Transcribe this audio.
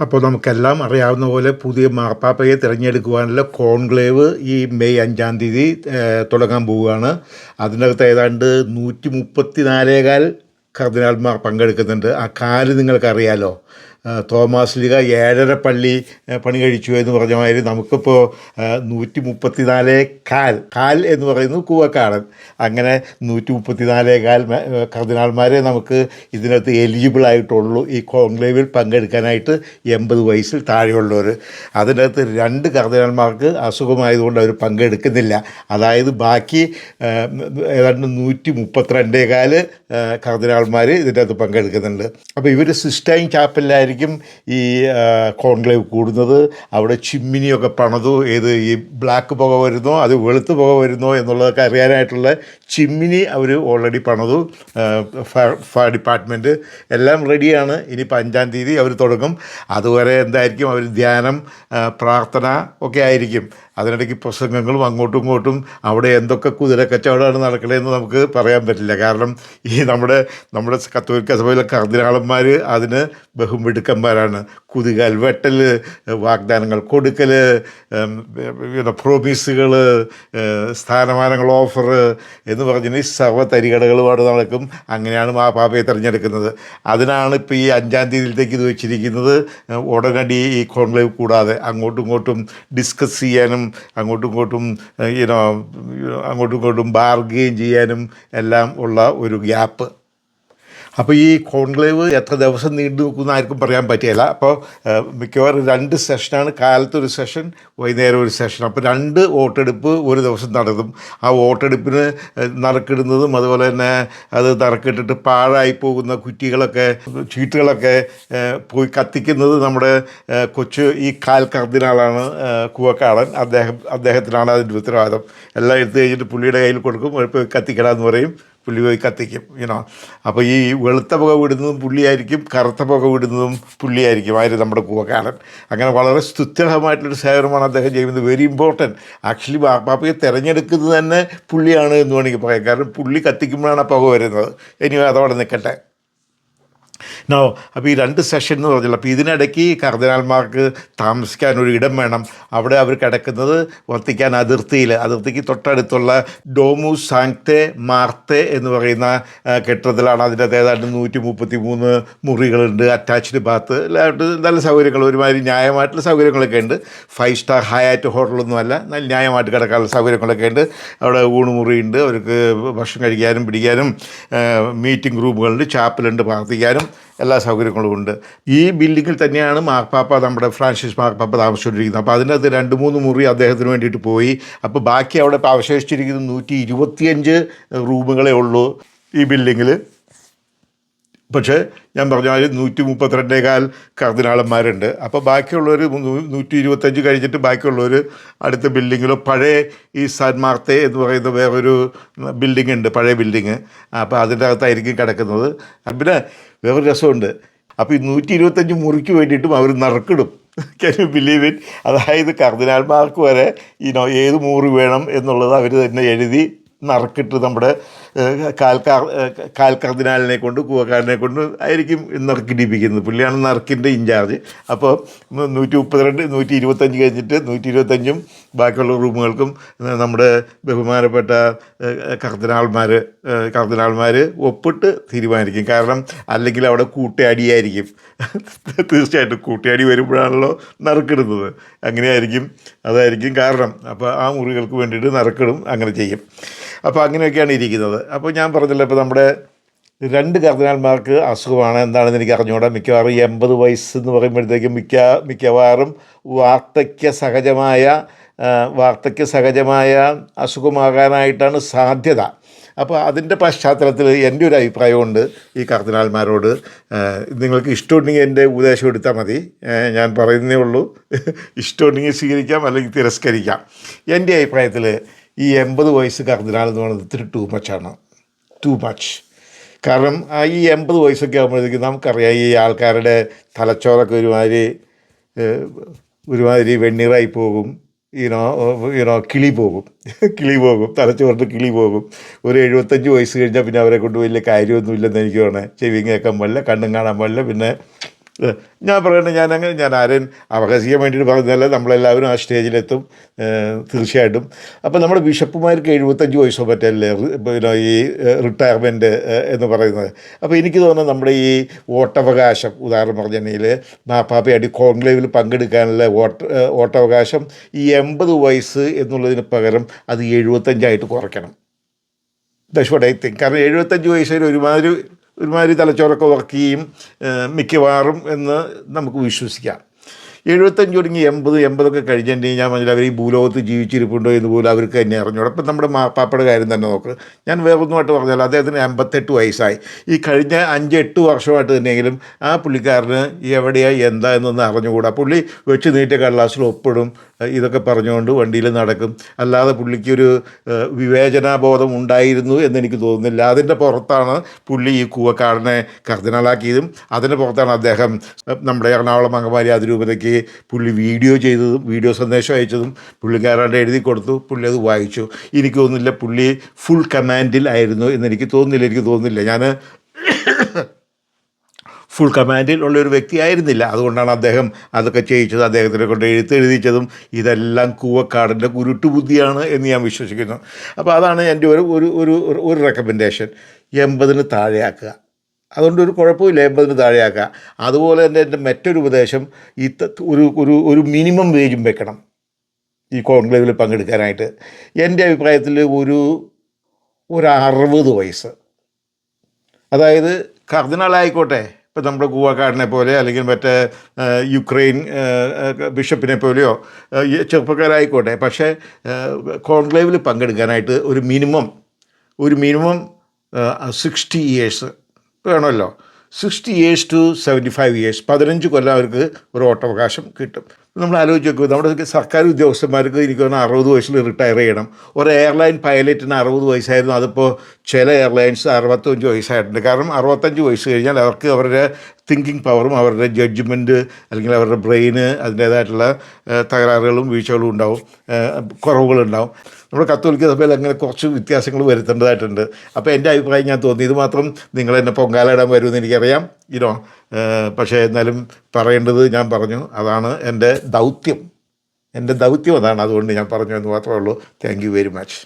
അപ്പോൾ നമുക്കെല്ലാം അറിയാവുന്ന പോലെ പുതിയ മാർപ്പാപ്പയെ തിരഞ്ഞെടുക്കുവാനുള്ള കോൺക്ലേവ് ഈ മെയ് അഞ്ചാം തീയതി തുടങ്ങാൻ പോവുകയാണ്. അതിനകത്ത് ഏതാണ്ട് നൂറ്റി മുപ്പത്തി നാലേകാൽ കർദിനാൾമാർ പങ്കെടുക്കുന്നുണ്ട്. ആ കാൽ നിങ്ങൾക്കറിയാലോ? തോമാസ് ലിഗ ഏഴര പള്ളി പണി കഴിച്ചു എന്ന് പറഞ്ഞ മാതിരി നമുക്കിപ്പോൾ നൂറ്റി മുപ്പത്തി കാൽ കാൽ എന്ന് പറയുന്നത് കൂവക്കാടൻ. അങ്ങനെ നൂറ്റി മുപ്പത്തി നാലേ കാൽ കർദിനാൾമാരെ നമുക്ക് ഇതിനകത്ത് എലിജിബിൾ ആയിട്ടുള്ളൂ. ഈ കോൺക്ലേവിൽ പങ്കെടുക്കാനായിട്ട് എൺപത് വയസ്സിൽ താഴെയുള്ളവർ അതിനകത്ത് രണ്ട് കർദിനാൾമാർക്ക് അസുഖമായതുകൊണ്ട് അവർ പങ്കെടുക്കുന്നില്ല. അതായത് ബാക്കി ഏതാണ്ട് നൂറ്റി മുപ്പത്തിരണ്ടേ കാൽ കർദിനാൾമാർ ഇതിന്റെ അകത്ത് പങ്കെടുക്കുന്നുണ്ട്. അപ്പോൾ ഇവർ സിസ്റ്റൈൻ ചാപ്പലിലായിരിക്കും ഈ കോൺക്ലേവ് കൂടുന്നത്. അവിടെ ചിമ്മിനിയൊക്കെ പണതു ഏത് ഈ ബ്ലാക്ക് പുക വരുന്നോ അത് വെളുത്ത് പുക വരുന്നോ എന്നുള്ളതൊക്കെ അറിയാനായിട്ടുള്ള ചിമ്മിനി അവർ ഓൾറെഡി പണതു. ഫയർ ഡിപ്പാർട്ട്മെന്റ് എല്ലാം റെഡിയാണ് ഇനി അഞ്ചാം തീയതി അവർ തുടങ്ങും. അതുവരെ എന്തായിരിക്കും? അവർ ധ്യാനം പ്രാർത്ഥന ഒക്കെ ആയിരിക്കും. അതിനിടയ്ക്ക് പ്രസംഗങ്ങളും അങ്ങോട്ടും ഇങ്ങോട്ടും അവിടെ എന്തൊക്കെ കുതിര കച്ചവടമാണ് നടക്കണതെന്ന് നമുക്ക് പറയാൻ പറ്റില്ല. കാരണം ഈ നമ്മുടെ നമ്മുടെ കത്തോലിക്ക സഭയിലെ കർദിനാളന്മാർ അതിന് ബഹുമിടുക്കന്മാരാണ് കുതികാൽ വെട്ടൽ വാഗ്ദാനങ്ങൾ കൊടുക്കൽ പ്രോമിസുകൾ സ്ഥാനമാനങ്ങൾ ഓഫർ എന്ന് പറഞ്ഞ് സർവ അവിടെ നടക്കും. അങ്ങനെയാണ് മാപ്പാപ്പയെ തിരഞ്ഞെടുക്കുന്നത്. അതിനാണ് ഇപ്പോൾ ഈ അഞ്ചാം തീയതിയിലേക്ക് ഇത് വെച്ചിരിക്കുന്നത്. ഉടനടി ഈ കോൺക്ലേവ് കൂടാതെ അങ്ങോട്ടും ഇങ്ങോട്ടും ഡിസ്കസ് ചെയ്യാനും അങ്ങോട്ടും ഇങ്ങോട്ടും ഈനോ അങ്ങോട്ടും ഇങ്ങോട്ടും ബാർഗെയിൻ ചെയ്യാനും എല്ലാം ഉള്ള ഒരു ഗ്യാപ്പ് അപ്പോൾ ഈ കോൺക്ലേവ് എത്ര ദിവസം നീണ്ടു നിൽക്കുന്ന ആർക്കും പറയാൻ പറ്റിയല്ല. അപ്പോൾ മിക്കവാറും രണ്ട് സെഷനാണ്. കാലത്തൊരു സെഷൻ വൈകുന്നേരം ഒരു സെഷൻ. അപ്പോൾ രണ്ട് വോട്ടെടുപ്പ് ഒരു ദിവസം നടക്കും. ആ വോട്ടെടുപ്പിന് നറുക്കിടുന്നതും അതുപോലെ തന്നെ അത് നറുക്കിട്ടിട്ട് പാഴായി പോകുന്ന കുറ്റികളൊക്കെ ചീട്ടുകളൊക്കെ പോയി കത്തിക്കുന്നത് നമ്മുടെ കൊച്ചു ഈ കാൽ കർദിനാളാണ് കുവക്കാളൻ അദ്ദേഹം അദ്ദേഹത്തിനാണ് അതിന്റെ ഉത്തരവാദം എല്ലാം എടുത്തു കഴിഞ്ഞിട്ട് പുള്ളിയുടെ കയ്യിൽ കൊടുക്കും. പോയി കത്തിക്കടാന്ന് പറയും. പുള്ളി പോയി കത്തിക്കും യൂണോ അപ്പോൾ ഈ വെളുത്ത പുക വിടുന്നതും പുള്ളിയായിരിക്കും കറുത്ത പുക വിടുന്നതും പുള്ളിയായിരിക്കും. ആര് നമ്മുടെ കൂവക്കാരൻ. അങ്ങനെ വളരെ സ്തുത്യർഹമായിട്ടുള്ളൊരു സേവനമാണ് അദ്ദേഹം ചെയ്യുന്നത്. വെരി ഇമ്പോർട്ടന്റ് ആക്ച്വലി ബാപ്പാപ്പയെ തിരഞ്ഞെടുക്കുന്നത് തന്നെ പുള്ളിയാണ് എന്ന് വേണമെങ്കിൽ പറയാം. കാരണം പുള്ളി കത്തിക്കുമ്പോഴാണ് ആ പുക വരുന്നത്. ഇനി അതവിടെ നിൽക്കട്ടെ. നോ അപ്പോൾ ഈ രണ്ട് സെഷൻ എന്ന് പറഞ്ഞല്ലോ. അപ്പോൾ ഇതിനിടയ്ക്ക് കർദിനാൾമാർക്ക് താമസിക്കാൻ ഒരു ഇടം വേണം. അവിടെ അവർ കിടക്കുന്നത് വർത്തിക്കാൻ അതിർത്തിയിൽ. അതിർത്തിക്ക് തൊട്ടടുത്തുള്ള ഡോമു സാങ്തെ മാർത്തെ എന്ന് പറയുന്ന കെട്ടിടത്തിലാണ് അതിന്റെ ഏതാണ്ട് നൂറ്റി മുപ്പത്തി മൂന്ന് മുറികളുണ്ട് അറ്റാച്ച്ഡ് ബാത്ത് നല്ല സൗകര്യങ്ങൾ ഒരുമാതിരി ന്യായമായിട്ടുള്ള സൗകര്യങ്ങളൊക്കെ ഉണ്ട്. ഫൈവ് സ്റ്റാർ ഹയാറ്റ് ഹോട്ടലൊന്നുമല്ല നല്ല ന്യായമായിട്ട് കിടക്കാനുള്ള സൗകര്യങ്ങളൊക്കെ ഉണ്ട്. അവിടെ ഊണുമുറിയുണ്ട് അവർക്ക് ഭക്ഷണം കഴിക്കാനും പിടിക്കാനും മീറ്റിംഗ് റൂമുകളുണ്ട് ചാപ്പലുണ്ട് പ്രാർത്ഥിക്കാനും. എല്ലാ സൗകര്യങ്ങളും ഉണ്ട്. ഈ ബിൽഡിങ്ങിൽ തന്നെയാണ് മാർപ്പാപ്പ നമ്മുടെ ഫ്രാൻസിസ് മാർപ്പാപ്പ താമസിച്ചുകൊണ്ടിരിക്കുന്നത്. അപ്പോൾ അതിനകത്ത് രണ്ട് മൂന്ന് മുറി അദ്ദേഹത്തിന് വേണ്ടിയിട്ട് പോയി. അപ്പോൾ ബാക്കി അവിടെ ഇപ്പോൾ അവശേഷിച്ചിരിക്കുന്ന നൂറ്റി ഇരുപത്തിയഞ്ച് റൂമുകളേ ഉള്ളൂ ഈ ബിൽഡിങ്ങിൽ പക്ഷേ ഞാൻ പറഞ്ഞ മാതിരി നൂറ്റി മുപ്പത്തിരണ്ടേകാൽ കർദിനാളന്മാരുണ്ട്. അപ്പോൾ ബാക്കിയുള്ളവർ നൂറ്റി ഇരുപത്തഞ്ച് കഴിഞ്ഞിട്ട് ബാക്കിയുള്ളവർ അടുത്ത ബിൽഡിങ്ങിലോ പഴയ ഈ സാൻ മാർത്തെ എന്ന് പറയുന്ന വേറൊരു ബിൽഡിംഗ് ഉണ്ട് പഴയ ബിൽഡിങ് അപ്പോൾ അതിന്റെ അകത്തായിരിക്കും കിടക്കുന്നത്. പിന്നെ വേറൊരു രസമുണ്ട്. അപ്പോൾ ഈ നൂറ്റി ഇരുപത്തഞ്ച് മുറിക്ക് വേണ്ടിയിട്ടും അവർ നറുക്കിടും. ക്യാൻ യു ബിലീവ് ഇറ്റ് അതായത് കർദിനാൾമാർക്ക് വരെ ഈ ഏത് മുറി വേണം എന്നുള്ളത് അവർ തന്നെ എഴുതി നറുക്കിട്ട് നമ്മുടെ ഏഹ്, കാൽ കർദിനാലിനെ കൊണ്ട് കൂവക്കാരനെ കൊണ്ട് ആയിരിക്കും നറുക്കിടിപ്പിക്കുന്നത് പുള്ളിയാണ് നറുക്കിന്റെ ഇൻചാർജ് അപ്പോൾ നൂറ്റി മുപ്പത്തിരണ്ട് നൂറ്റി ഇരുപത്തഞ്ച് കഴിഞ്ഞിട്ട് നൂറ്റി ഇരുപത്തഞ്ചും ബാക്കിയുള്ള റൂമുകൾക്കും നമ്മുടെ ബഹുമാനപ്പെട്ട കർദിനാൾമാർ കർദിനാൾമാർ ഒപ്പിട്ട് തീരുമാനിക്കും. കാരണം അല്ലെങ്കിൽ അവിടെ കൂട്ടയടിയായിരിക്കും തീർച്ചയായിട്ടും കൂട്ടയടി വരുമ്പോഴാണല്ലോ നറുക്കിടുന്നത്. അങ്ങനെയായിരിക്കും അതായിരിക്കും കാരണം. അപ്പോൾ ആ മുറികൾക്ക് വേണ്ടിയിട്ട് നറുക്കിടും അങ്ങനെ ചെയ്യും. അപ്പോൾ അങ്ങനെയൊക്കെയാണ് ഇരിക്കുന്നത്. അപ്പോൾ ഞാൻ പറഞ്ഞല്ലോ ഇപ്പോൾ നമ്മുടെ രണ്ട് കർദിനാൾമാർക്ക് അസുഖമാണ് എന്താണെന്ന് എനിക്ക് അറിഞ്ഞുകൂടാ. മിക്കവാറും ഈ എൺപത് വയസ്സ് എന്ന് പറയുമ്പോഴത്തേക്കും മിക്ക മിക്കവാറും വാർദ്ധക്യ സഹജമായ വാർദ്ധക്യ സഹജമായ അസുഖമാകാനായിട്ടാണ് സാധ്യത. അപ്പോൾ അതിന്റെ പശ്ചാത്തലത്തിൽ എന്റെ ഒരു അഭിപ്രായമുണ്ട് ഈ കർദിനാൾമാരോട്. നിങ്ങൾക്ക് ഇഷ്ടമുണ്ടെങ്കിൽ എന്റെ ഉപദേശം എടുത്താൽ മതി. ഞാൻ പറയുന്നേ ഉള്ളൂ. ഇഷ്ടമുണ്ടെങ്കിൽ സ്വീകരിക്കാം അല്ലെങ്കിൽ തിരസ്കരിക്കാം. എന്റെ അഭിപ്രായത്തിൽ ഈ എൺപത് വയസ്സ് കർദിനാൾ എന്ന് പറയുന്നത് ഇത്തിരി ടൂ മച്ചാണ് ടു മച്ച് കാരണം ഈ എൺപത് വയസ്സൊക്കെ ആകുമ്പോഴത്തേക്കും നമുക്കറിയാം ഈ ആൾക്കാരുടെ തലച്ചോറൊക്കെ ഒരുമാതിരി ഒരുമാതിരി വെണ്ണീറായി പോകും. ഈനോ ഈനോ കിളി പോകും. കിളി പോകും. തലച്ചോറിന്റെ കിളി പോകും. ഒരു എഴുപത്തഞ്ച് വയസ്സ് കഴിഞ്ഞാൽ പിന്നെ അവരെ കൊണ്ട് വലിയ കാര്യമൊന്നുമില്ലെന്ന് എനിക്ക് തോന്നേ ചെവിയും കേൾക്കാൻ പാടില്ല കണ്ണും കാണാൻ പാടില്ല പിന്നെ ഞാൻ പറയുന്നത് ഞാൻ അങ്ങനെ ഞാൻ ആരെയും അവകാശിക്കാൻ വേണ്ടിയിട്ട് പറഞ്ഞതല്ല നമ്മളെല്ലാവരും ആ സ്റ്റേജിലെത്തും തീർച്ചയായിട്ടും. അപ്പോൾ നമ്മുടെ ബിഷപ്പുമാർക്ക് എഴുപത്തഞ്ച് വയസ്സോ പറ്റല്ലേ പിന്നെ ഈ റിട്ടയർമെന്റ് എന്ന് പറയുന്നത്. അപ്പോൾ എനിക്ക് തോന്നുന്നത് നമ്മുടെ ഈ വോട്ടവകാശം ഉദാഹരണം പറഞ്ഞിട്ടുണ്ടെങ്കിൽ മാപ്പാപ്പയായിട്ട് കോൺക്ലേവിൽ പങ്കെടുക്കാനുള്ള വോട്ട് വോട്ടവകാശം ഈ എൺപത് വയസ്സ് എന്നുള്ളതിന് പകരം അത് എഴുപത്തഞ്ചായിട്ട് കുറയ്ക്കണം. വാട്ട് ഐ തിങ്ക് കാരണം എഴുപത്തഞ്ച് വയസ്സിൽ ഒരുമാതിരി ഒരുമാതിരി തലച്ചോറൊക്കെ ഉറക്കുകയും മിക്കവാറും എന്ന് നമുക്ക് വിശ്വസിക്കാം. എഴുപത്തഞ്ച് തുടങ്ങി എൺപത് എൺപതൊക്കെ കഴിഞ്ഞിട്ടുണ്ടെങ്കിൽ ഞാൻ മനസ്സിലാവും ഈ ഭൂലോകത്ത് ജീവിച്ചിരിപ്പുണ്ടോ എന്ന് പോലും അവർക്ക് തന്നെ അറിഞ്ഞോളൂ അപ്പം നമ്മുടെ മാപ്പാപ്പയുടെ കാര്യം തന്നെ നോക്ക്. ഞാൻ വേറൊന്നുമായിട്ട് പറഞ്ഞാൽ അദ്ദേഹത്തിന് എൺപത്തെട്ട് വയസ്സായി. ഈ കഴിഞ്ഞ അഞ്ച് എട്ട് വർഷമായിട്ട് തന്നെയെങ്കിലും ആ പുള്ളിക്കാരന് എവിടെയാണ് എന്താ എന്നൊന്നും അറിഞ്ഞുകൂടാ. പുള്ളി വെച്ച് നീട്ടിയ കടലാസിൽ ഒപ്പിടും ഇതൊക്കെ പറഞ്ഞുകൊണ്ട് വണ്ടിയിൽ നടക്കും. അല്ലാതെ പുള്ളിക്കൊരു വിവേചനാബോധം ഉണ്ടായിരുന്നു എന്നെനിക്ക് തോന്നുന്നില്ല. അതിന്റെ പുറത്താണ് പുള്ളി ഈ കൂവക്കാടനെ കർദിനാളാക്കിയതും. അതിന്റെ പുറത്താണ് അദ്ദേഹം നമ്മുടെ എറണാകുളം അംഗമാരി അതിരൂപതയ്ക്ക് പുള്ളി വീഡിയോ ചെയ്തതും വീഡിയോ സന്ദേശം അയച്ചതും പുള്ളിക്കാരാണ്ട് എഴുതി കൊടുത്തു പുള്ളി അത് വായിച്ചു. എനിക്ക് തോന്നുന്നില്ല പുള്ളി ഫുൾ കമാൻഡിൽ ആയിരുന്നു എന്നെനിക്ക് തോന്നുന്നില്ല എനിക്ക് തോന്നുന്നില്ല. ഞാൻ ഫുൾ കമാൻഡിൽ ഉള്ള ഒരു വ്യക്തിയായിരുന്നില്ല അതുകൊണ്ടാണ് അദ്ദേഹം അതൊക്കെ ചെയ്യിച്ചത് അദ്ദേഹത്തിനെ കൊണ്ട് എഴുത്തെഴുതിച്ചതും ഇതെല്ലാം കൂവക്കാടിന്റെ കുരുട്ടുബുദ്ധിയാണ് എന്ന് ഞാൻ വിശ്വസിക്കുന്നു. അപ്പോൾ അതാണ് എന്റെ ഒരു ഒരു- ഒരു റെക്കമെൻഡേഷൻ എൺപതിന് താഴെയാക്കുക. അതുകൊണ്ട് ഒരു കുഴപ്പമില്ല എൺപതിന് താഴെയാക്കുക. അതുപോലെ തന്നെ എന്റെ മറ്റൊരു ഉപദേശം ഈ ഒരു ഒരു ഒരു മിനിമം വേജും വെക്കണം ഈ കോൺക്ലേവിൽ പങ്കെടുക്കാനായിട്ട്. എന്റെ അഭിപ്രായത്തിൽ ഒരു ഒരു അറുപത് വയസ്സ്. അതായത് കർദിനാളായിക്കോട്ടെ ഇപ്പം നമ്മുടെ ഗുവാക്കാരനെ പോലെ അല്ലെങ്കിൽ മറ്റേ യുക്രൈൻ ബിഷപ്പിനെ പോലെയോ ചെറുപ്പക്കാരായിക്കോട്ടെ പക്ഷേ കോൺക്ലേവിൽ പങ്കെടുക്കാനായിട്ട് ഒരു മിനിമം ഒരു മിനിമം സിക്സ്റ്റി ഇയേഴ്സ് വേണമല്ലോ. Sixty years to seventy five years പതിനഞ്ച് കൊല്ലം അവർക്ക് ഒരു ഓട്ടവകാശം കിട്ടും. നമ്മൾ ആലോചിച്ച് നോക്കും നമ്മുടെ സർക്കാർ ഉദ്യോഗസ്ഥന്മാർക്ക് എനിക്ക് തോന്നുന്നു അറുപത് വയസ്സിൽ റിട്ടയർ ചെയ്യണം. ഒരു എയർലൈൻ പൈലറ്റിന് അറുപത് വയസ്സായിരുന്നു. അതിപ്പോൾ ചില എയർലൈൻസ് അറുപത്തഞ്ച് വയസ്സായിട്ടുണ്ട്. കാരണം അറുപത്തഞ്ച് വയസ്സ് കഴിഞ്ഞാൽ അവർക്ക് അവരുടെ തിങ്കിങ് പവറും അവരുടെ ജഡ്ജ്മെന്റ് അല്ലെങ്കിൽ അവരുടെ ബ്രെയിന് അതിന്റേതായിട്ടുള്ള തകരാറുകളും വീഴ്ചകളും ഉണ്ടാവും കുറവുകളുണ്ടാവും നമ്മുടെ കത്തോലിക്ക സഭയിൽ അങ്ങനെ കുറച്ച് വ്യത്യാസങ്ങൾ വരുത്തേണ്ടതായിട്ടുണ്ട്. അപ്പോൾ എന്റെ അഭിപ്രായം ഞാൻ തോന്നി ഇത് മാത്രം നിങ്ങൾ എന്നെ പൊങ്കാലയിടാൻ വരുമെന്ന് എനിക്കറിയാം. ഇനോ പക്ഷേ എന്നാലും പറയേണ്ടത് ഞാൻ പറഞ്ഞു അതാണ് എന്റെ ദൗത്യം. എന്റെ ദൗത്യം അതാണ് അതുകൊണ്ട് ഞാൻ പറഞ്ഞു എന്ന് മാത്രമേ ഉള്ളൂ. Thank you very much